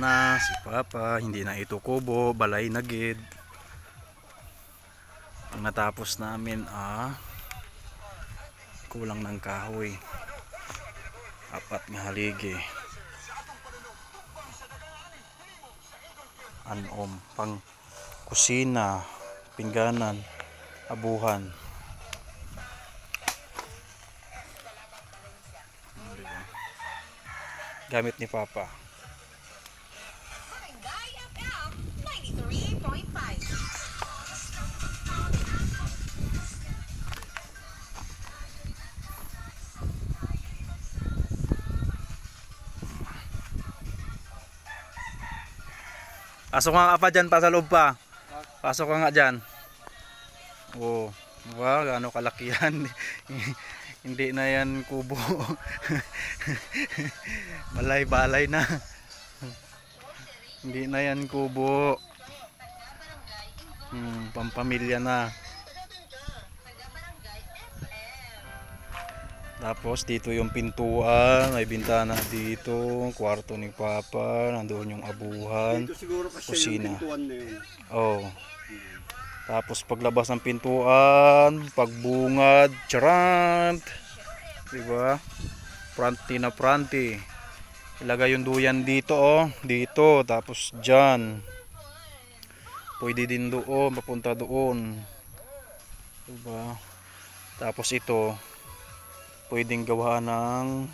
na si Papa, hindi na ito kubo, balay na gid. Ang natapos namin ah kulang ng kahoy. Apat nga haligi. Anom pang kusina, pingganan, abuhan. Gamit ni Papa. Pasok nga pa dyan, pa loob pa. Pasok ka nga dyan. Oo. Wow, gaano kalaki yan. Hindi na yan kubo. Balay-balay na. Hindi na yan kubo. Hmm, pampamilya na. Tapos dito yung pintuan, may bintana dito, kwarto ni Papa, nandoon yung abuhan. Dito siguro Kusina. yung na yun. Oh. Tapos paglabas ng pintuan, pagbungad, charant. 'Di ba? Pranti na pranti. Ilagay yung duyan dito oh, dito, tapos diyan. Pwede din doon, papunta doon. 'Di ba? Tapos ito, pwedeng gawa ng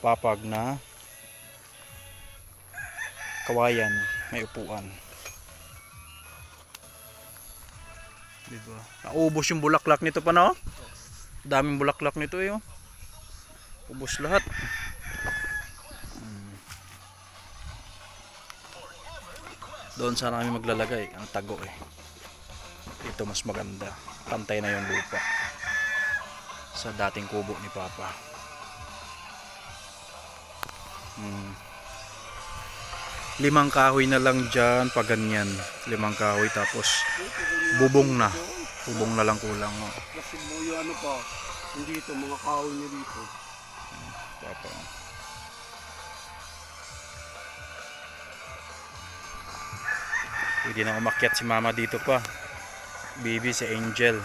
papag na kawayan, may upuan. Diba? Naubos yung bulaklak nito pa no? Daming bulaklak nito eh. oh. Ubos lahat. Hmm. Doon sana kami maglalagay. Ang tago eh. Ito mas maganda. Pantay na yung lupa. Sa dating kubo ni Papa. Hmm. Limang kahoy na lang dyan pag ganyan. Limang kahoy tapos bubong na. Bubong na lang kulang. Oh. Kasi mo yung ano pa, hindi ito, mga kahoy niya dito. Papa. Pwede na umakyat si mama dito pa. Baby si Angel.